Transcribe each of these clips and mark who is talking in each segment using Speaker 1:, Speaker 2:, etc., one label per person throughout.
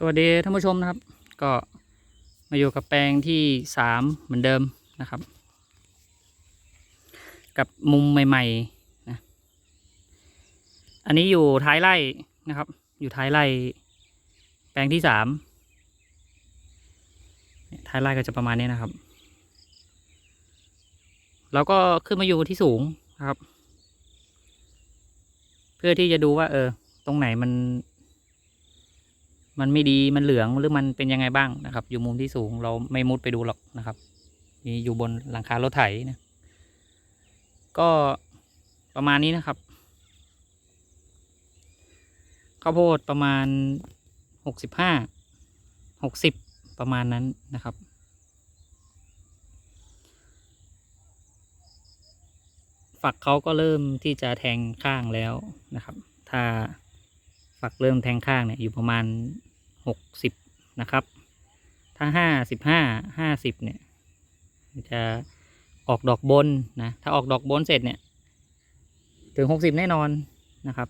Speaker 1: สวัสดีท่านผู้ชมนะครับ ก็มาอยู่กับแปลงที่สามเหมือนเดิมนะครับ กับมุมใหม่ๆนะอันนี้อยู่ท้ายไร่นะครับ อยู่ท้ายไร่แปลงที่สามท้ายไร่ก็จะประมาณนี้นะครับแล้วก็ขึ้นมาอยู่ที่สูงนะครับ เพื่อที่จะดูว่า เออ ตรงไหนมัน มันไม่ดีมันเหลืองหรือมันเป็นยังไงบ้างนะครับ อยู่มุมที่สูงเราไม่มุดไปดูหรอกนะครับนี่อยู่บนหลังคารถไถนะก็ประมาณนี้นะครับข้าวโพดประมาณหกสิบห้าหกสิบประมาณนั้นนะครับ ฝักเขาก็เริ่มที่จะแทงข้างแล้วนะครับ ถ้าฝักเริ่มแทงข้างเนี่ยอยู่ประมาณ หกสิบนะครับ ถ้าห้าสิบห้าห้าสิบเนี่ยจะออกดอกบนนะถ้าออกดอกบนเสร็จเนี่ยถึงหกสิบแน่นอนนะครับ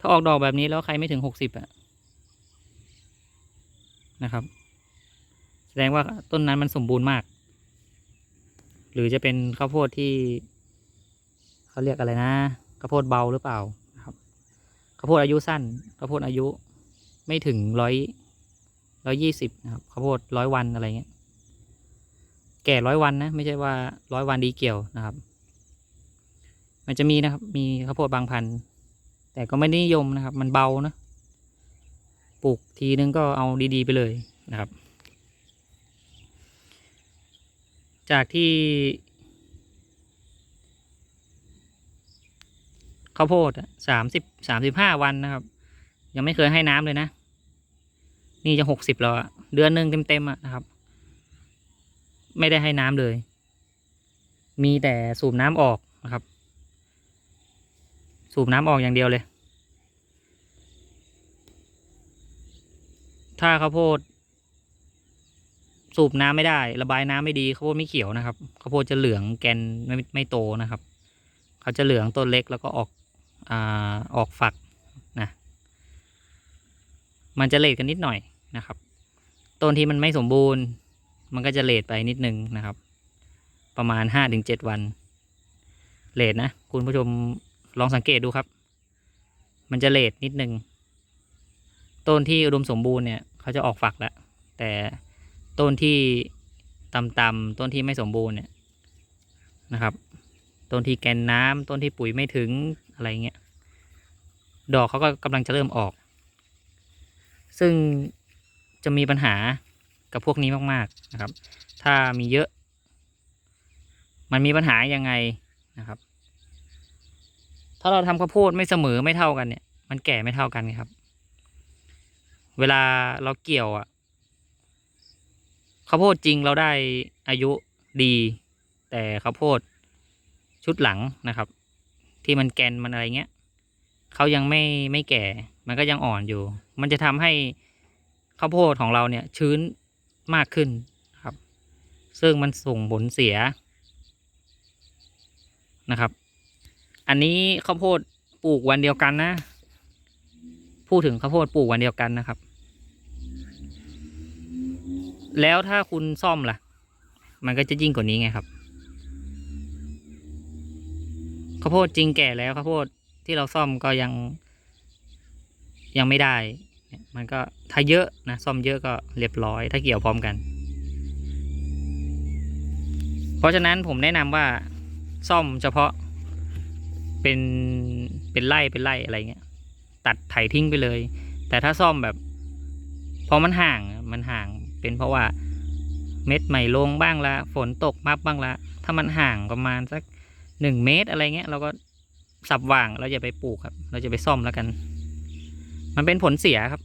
Speaker 1: ถ้าออกดอกแบบนี้แล้วใครไม่ถึงหกสิบอะนะครับ แสดงว่าต้นนั้นมันสมบูรณ์มาก หรือจะเป็นข้าวโพดที่เขาเรียกอะไรนะข้าวโพดเบาหรือเปล่านะครับข้าวโพดอายุสั้นข้าวโพดอายุ ไม่ถึงร้อยร้อยยี่สิบนะครับข้าวโพดร้อยวันอะไรเงี้ย แก่ร้อยวันนะ ไม่ใช่ว่าร้อยวันดีเกี่ยวนะครับ มันจะมีนะครับ มีข้าวโพดบางพันธุ์แต่ก็ไม่ไนิยมนะครับ มันเบานะปลูกทีนึงก็เอาดีๆไปเลยนะครับ จากที่ข้าวโพดสามสิบสามสิบห้าวันนะครับ ยังไม่เคยให้น้ำเลยนะ นี่จะหกสิบแล้วอะเดือนหนึ่งเต็มๆอะนะครับ ไม่ได้ให้น้ำเลย มีแต่สูบน้ำออกนะครับ สูบน้ำออกอย่างเดียวเลย ถ้าข้าวโพด สูบน้ำไม่ได้ ระบายน้ำไม่ดีข้าวโพดไม่เขียวนะครับข้าวโพดจะเหลืองแกนไม่ไม่โตนะครับ เขาจะเหลืองต้นเล็กแล้วก็ออกอ่าออกฝัก มันจะเลทกันนิดหน่อยนะครับ ต้นที่มันไม่สมบูรณ์ มันก็จะเลทไปนิดนึงนะครับ ประมาณห้าถึงเจ็ดวัน เลทนะ คุณผู้ชมลองสังเกตดูครับ มันจะเลทนิดนึง ต้นที่อุดมสมบูรณ์เนี่ยเขาจะออกฝักแล้ว แต่ต้นที่ต่ำๆต้นที่ไม่สมบูรณ์เนี่ยนะครับ ต้นที่แกนน้ำต้นที่ปุ๋ยไม่ถึงอะไรเงี้ย ดอกเขาก็กำลังจะเริ่มออก ซึ่งจะมีปัญหากับพวกนี้มากๆนะครับ ถ้ามีเยอะ มันมีปัญหายังไงนะครับ ถ้าเราทำข้าวโพดไม่เสมอไม่เท่ากันเนี่ย มันแก่ไม่เท่ากันครับ เวลาเราเกี่ยวอะข้าวโพดจริงเราได้อายุดี แต่ข้าวโพดชุดหลังนะครับ ที่มันแกนมันอะไรเงี้ย เขายังไม่ไม่แก่ มันก็ยังอ่อนอยู่ มันจะทำให้ข้าวโพดของเราเนี่ยชื้นมากขึ้นครับ ซึ่งมันส่งผลเสียนะครับ อันนี้ข้าวโพดปลูกวันเดียวกันนะ พูดถึงข้าวโพดปลูกวันเดียวกันนะครับ แล้วถ้าคุณซ่อมล่ะ มันก็จะยิ่งกว่านี้ไงครับข้าวโพดจริงแก่แล้วข้าวโพด ที่เราซ่อมก็ยัง ยังไม่ได้ มันก็ถ้าเยอะนะซ่อมเยอะก็เรียบร้อย ถ้าเกี่ยวพร้อมกัน เพราะฉะนั้นผมแนะนำว่าซ่อมเฉพาะเป็นเป็นไล่เป็นไล่อะไรเงี้ย ตัดไถทิ้งไปเลย แต่ถ้าซ่อมแบบพอมันห่างมันห่างเป็นเพราะว่าเม็ดใหม่ลงบ้างละ ฝนตกมับบ้างละ ถ้ามันห่างประมาณสักหนึ่งเมตรอะไรเงี้ยเราก็ สับว่างเราอย่าไปปลูกครับ เราจะไปซ่อมแล้วกัน มันเป็นผลเสียครับ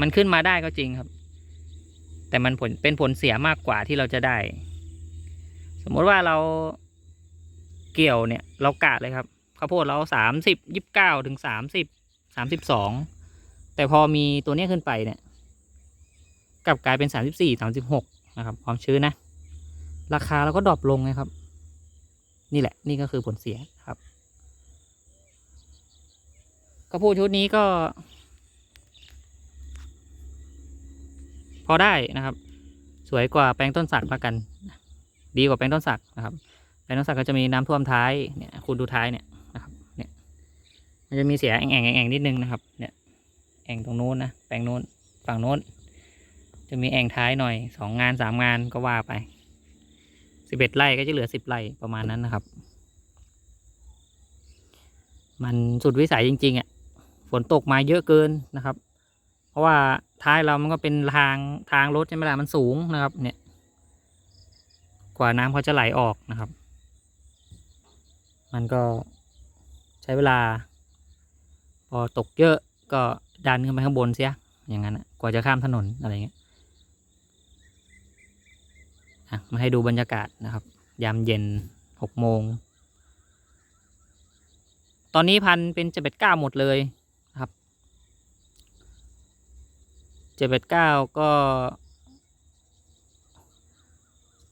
Speaker 1: มันขึ้นมาได้ก็จริงครับ แต่มันผลเป็นผลเสียมากกว่าที่เราจะได้ สมมติว่าเราเกี่ยวเนี่ย เรากะเลยครับข้าวโพดเราสามสิบยิบเก้าถึงสามสิบสามสิบสองแต่พอมีตัวเนี้ยขึ้นไปเนี่ยกลับกลายเป็นสามสิบสี่สามสิบหกนะครับ ความชื้นนะ ราคาเราก็ดรอปลงนะครับ นี่แหละนี่ก็คือผลเสียครับ ข้าวโพดชุดนี้ก็ พอได้นะครับ สวยกว่าแปลงต้นสักละกัน ดีกว่าแปลงต้นสักนะครับ แปลงต้นสักก็จะมีน้ำท่วมท้ายเนี่ยคุณดูท้ายเนี่ยนะครับ เนี่ย มันจะมีเสียแอ่งแอ่งแอ่งนิดนึงนะครับ เนี่ย แอ่งตรงโน้นนะแปลงโน้นฝั่งโน้น จะมีแอ่งท้ายหน่อยสองงานสามงานก็ว่าไปสิบเอ็ดไร่ก็จะเหลือสิบไร่ประมาณนั้นนะครับ มันสุดวิสัยจริงๆอะ นตกมาเยอะเกินนะครับ เพราะว่าท้ายเรามันก็เป็นทางทางรถใช่ไหมล่ะมันสูงนะครับ เนี่ย กว่าน้ำเขาจะไหลออกนะครับ มันก็ใช้เวลา พอตกเยอะก็ดันขึ้นไปข้างบนเสียอย่างนั้นกว่าจะข้ามถนนอะไรเงี้ยมาให้ดูบรรยากาศนะครับ ยามเย็นหกโมง ตอนนี้พันธุ์เป็นเจ็ดเก้าหมดเลย เจ็ดเก้าก็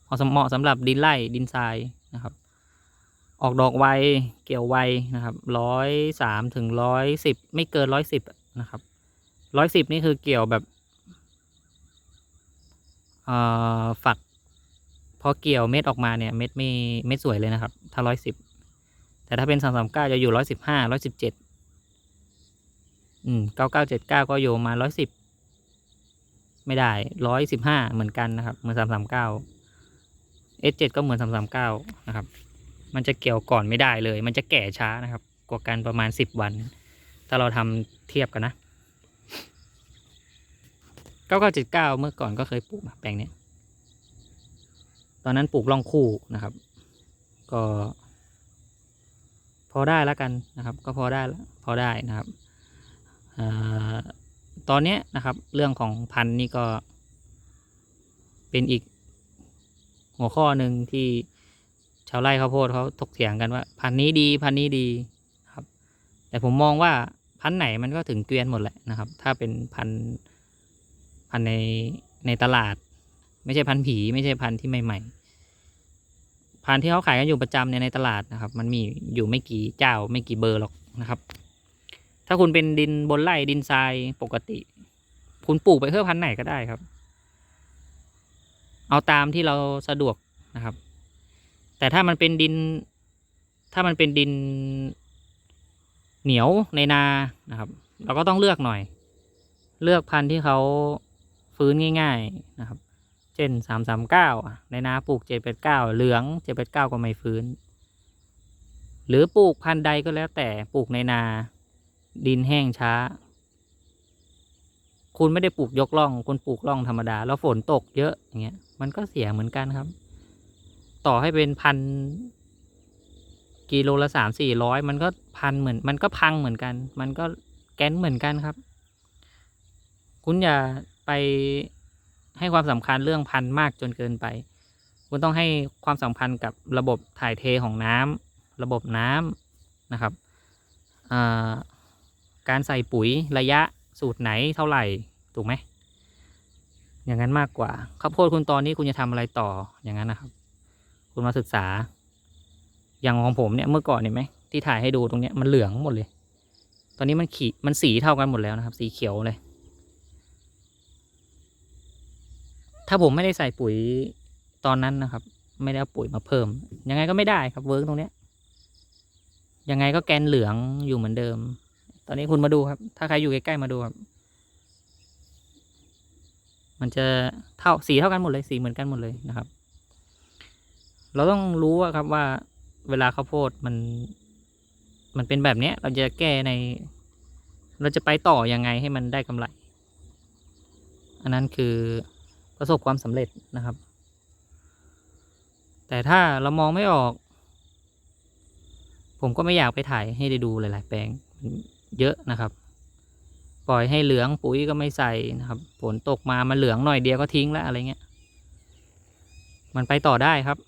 Speaker 1: เหมาะสำเหมาะสำหรับดินไร่ดินทรายนะครับ ออกดอกไวเกี่ยวไวนะครับร้อยสามถึงร้อยสิบไม่เกินร้อยสิบนะครับร้อยสิบนี่คือเกี่ยวแบบเอ่อฝักพอเกี่ยวเม็ดออกมาเนี่ยเม็ดไม่เม็ดสวยเลยนะครับ ถ้าร้อยสิบแต่ถ้าเป็นสามสามเก้าจะอยู่ร้อยสิบห้าร้อยสิบเจ็ดอืมเก้าเก้าเจ็ดเก้าก็อยู่มาร้อยสิบ ไม่ได้ร้อยสิบห้าเหมือนกันนะครับ เหมือนสามสามเก้าเอสเจ็ดก็เหมือนสามสามเก้านะครับ มันจะเกี่ยวก่อนไม่ได้เลย มันจะแก่ช้านะครับ กว่ากันประมาณสิบวัน ถ้าเราทำเทียบกันนะเก้าเก้าเจ็ดเก้าเมื่อก่อนก็เคยปลูกแปลงเนี้ยตอนนั้นปลูกล่องคู่นะครับ ก็ พอได้แล้วกันนะครับ ก็พอได้แล้วพอได้นะครับอ่อ ตอนนี้นะครับ เรื่องของพันธุ์นี่ก็ เป็นอีกหัวข้อหนึ่งที่ชาวไร่ข้าวโพดเขาถกเถียงกันว่า พันธุ์นี้ดีพันธุ์นี้ดีครับ แต่ผมมองว่าพันธุ์ไหนมันก็ถึงเกวียนหมดแหละนะครับ ถ้าเป็นพันธุ์พันธุ์ในในตลาด ไม่ใช่พันธุ์ผี ไม่ใช่พันธุ์ที่ใหม่ ๆ พันธุ์ที่เขาขายกันอยู่ประจำเนี่ยในตลาดนะครับ มันมีอยู่ไม่กี่เจ้าไม่กี่เบอร์หรอกนะครับ ถ้าคุณเป็นดินบนไร่ดินทรายปกติ คุณปลูกไปเพื่อพันธุ์ไหนก็ได้ครับ เอาตามที่เราสะดวกนะครับ แต่ถ้ามันเป็นดิน ถ้ามันเป็นดินเหนียวในนานะครับ เราก็ต้องเลือกหน่อย เลือกพันธุ์ที่เขาฟื้นง่าย ๆนะครับ เช่นสามสามเก้าในนาปลูกเจ็ดแปดเก้าเหลืองเจ็ดแปดเก้าก็ไม่ฟื้น หรือปลูกพันธุ์ใดก็แล้วแต่ปลูกในนา ดินแห้งช้า คุณไม่ได้ปลูกยกล่อง คุณปลูกล่องธรรมดา แล้วฝนตกเยอะอย่างเงี้ย มันก็เสียเหมือนกันครับ ต่อให้เป็นพันกิโลละสามสี่ร้อยมันก็พันเหมือน มันก็พังเหมือนกัน มันก็แก้นเหมือนกันครับ คุณอย่าไปให้ความสำคัญเรื่องพันมากจนเกินไป คุณต้องให้ความสำคัญกับระบบถ่ายเทของน้ำระบบน้ำนะครับอ่า การใส่ปุ๋ยระยะสูตรไหนเท่าไหร่ถูกไหมอย่างนั้นมากกว่าข้าวโพดคุณตอนนี้คุณจะทำอะไรต่ออย่างนั้นนะครับ คุณมาศึกษา อย่างของผมเนี่ยเมื่อก่อนเห็นไหมที่ถ่ายให้ดูตรงเนี้ยมันเหลืองหมดเลย ตอนนี้มันขีมันสีเท่ากันหมดแล้วนะครับ สีเขียวเลย ถ้าผมไม่ได้ใส่ปุ๋ยตอนนั้นนะครับ ไม่ได้เอาปุ๋ยมาเพิ่ม ยังไงก็ไม่ได้ครับเวิร์กตรงเนี้ยยังไงก็แกนเหลืองอยู่เหมือนเดิม ตอนนี้คุณมาดูครับ ถ้าใครอยู่ใกล้ๆมาดูครับ มันจะเท่าสีเท่ากันหมดเลยสีเหมือนกันหมดเลยนะครับ เราต้องรู้ว่าครับว่าเวลาข้าวโพดมัน มันเป็นแบบเนี้ย เราจะแก้ใน เราจะไปต่อยังไงให้มันได้กำไร อันนั้นคือประสบความสำเร็จนะครับ แต่ถ้าเรามองไม่ออก ผมก็ไม่อยากไปถ่ายให้ได้ดูหลาย ๆ แปลง เยอะนะครับ ปล่อยให้เหลืองปุ๋ยก็ไม่ใส่นะครับฝนตกมามันเหลืองหน่อยเดียวก็ทิ้งแล้วอะไรเงี้ย มันไปต่อได้ครับ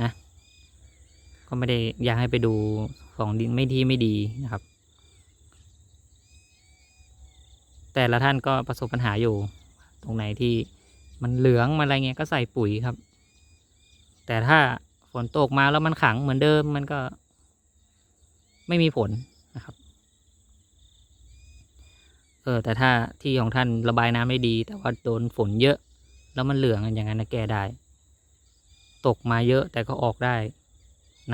Speaker 1: นะก็ไม่ได้อยากให้ไปดูของดินไม่ดีไม่ดีนะครับ แต่ละท่านก็ประสบปัญหาอยู่ ตรงไหนที่มันเหลืองมันอะไรเงี้ยก็ใส่ปุ๋ยครับ แต่ถ้าฝนตกมาแล้วมันขังเหมือนเดิมมันก็ไม่มีผล นะครับเออแต่ถ้าที่ของท่านระบายน้ำไม่ดี แต่ว่าโดนฝนเยอะ แล้วมันเหลืองอย่างนั้นนะแก้ได้ ตกมาเยอะแต่ก็ออกได้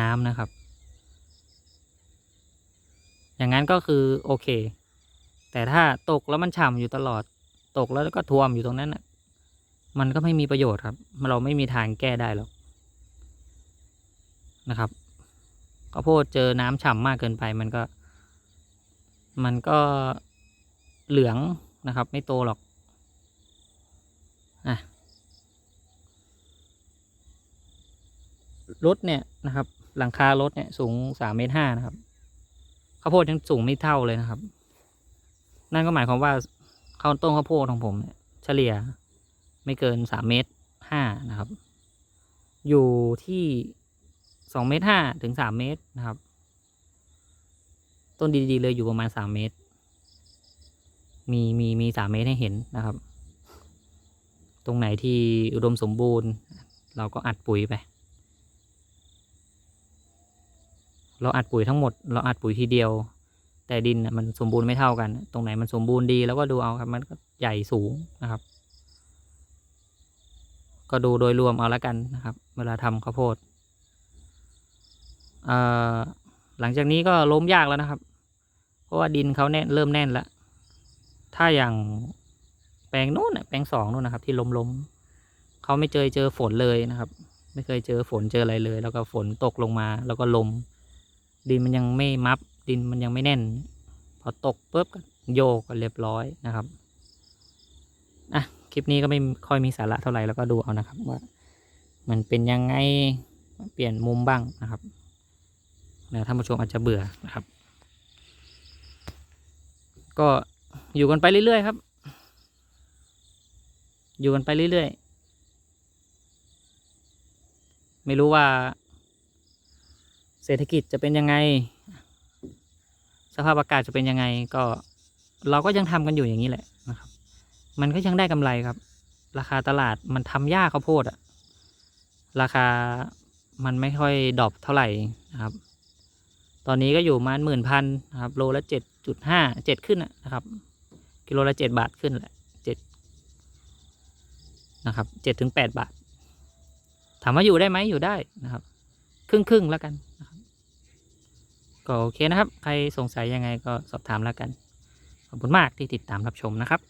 Speaker 1: น้ำนะครับ อย่างนั้นก็คือโอเค แต่ถ้าตกแล้วมันฉ่ำอยู่ตลอด ตกแล้วก็ท่วมอยู่ตรงนั้นนะมันก็ไม่มีประโยชน์ครับ เราไม่มีทางแก้ได้หรอกนะครับข้าวโพดเจอน้ำฉ่ำมากเกินไปมันก็ มันก็เหลืองนะครับ ไม่โตหรอกอะรถเนี่ยนะครับ หลังคารถเนี่ยสูงสามเมตรห้านะครับข้าวโพดยังสูงไม่เท่าเลยนะครับ นั่นก็หมายความว่าข้าวต้นข้าวโพดของผมเนี่ยเฉลี่ยไม่เกินสามเมตรห้านะครับ อยู่ที่สองเมตรห้าถึงสามเมตรนะครับ ต้นดีๆเลยอยู่ประมาณสามเมตร มีมีมีสามเมตรให้เห็นนะครับ ตรงไหนที่อุดมสมบูรณ์ เราก็อัดปุ๋ยไป เราอัดปุ๋ยทั้งหมด เราอัดปุ๋ยทีเดียว แต่ดินมันสมบูรณ์ไม่เท่ากัน ตรงไหนมันสมบูรณ์ดีแล้วก็ดูเอาครับ มันก็ใหญ่สูงนะครับ ก็ดูโดยรวมเอาละกันนะครับ เวลาทำข้าวโพดเอ่อหลังจากนี้ก็ล้มยากแล้วนะครับ เพราะว่าดินเขาแน่นเริ่มแน่นแล้ว ถ้าอย่างแปลงนู้นน่ะแปลงสองนู้นนะครับ ที่ล้มล้มๆเขาไม่เจอเจอฝนเลยนะครับ ไม่เคยเจอฝนเจออะไรเลย แล้วก็ฝนตกลงมา แล้วก็ลม ดินมันยังไม่มัฟดินมันยังไม่แน่น พอตกปุ๊บก็โยกก็เรียบร้อยนะครับอะคลิปนี้ก็ไม่ค่อยมีสาระเท่าไหร่แล้วก็ดูเอานะครับ ว่า มันเป็นยังไงเปลี่ยนมุมบ้างนะครับแล้วท่านผู้ชมอาจจะเบื่อนะครับ ก็อยู่กันไปเรื่อยๆครับ อยู่กันไปเรื่อยๆ ไม่รู้ว่า เศรษฐกิจจะเป็นยังไง สภาพอากาศจะเป็นยังไง ก็เราก็ยังทำกันอยู่อย่างนี้แหละนะครับ มันก็ยังได้กำไรครับ ราคาตลาดมันทำยากข้าวโพดอะราคามันไม่ค่อยดรอปเท่าไหร่นะครับ ตอนนี้ก็อยู่มาหมื่นพันนะครับ โลละเจ็ด จุดห้าเจ็ดขึ้นนะครับ กิโลละเจ็ดบาทขึ้นแหละเจ็ดนะครับเจ็ดถึงแปดบาท ถามว่าอยู่ได้ไหมอยู่ได้นะครับ ครึ่งครึ่งแล้วกันนะครับก็โอเคนะครับ ใครสงสัยยังไงก็สอบถามแล้วกัน ขอบคุณมากที่ติดตามรับชมนะครับ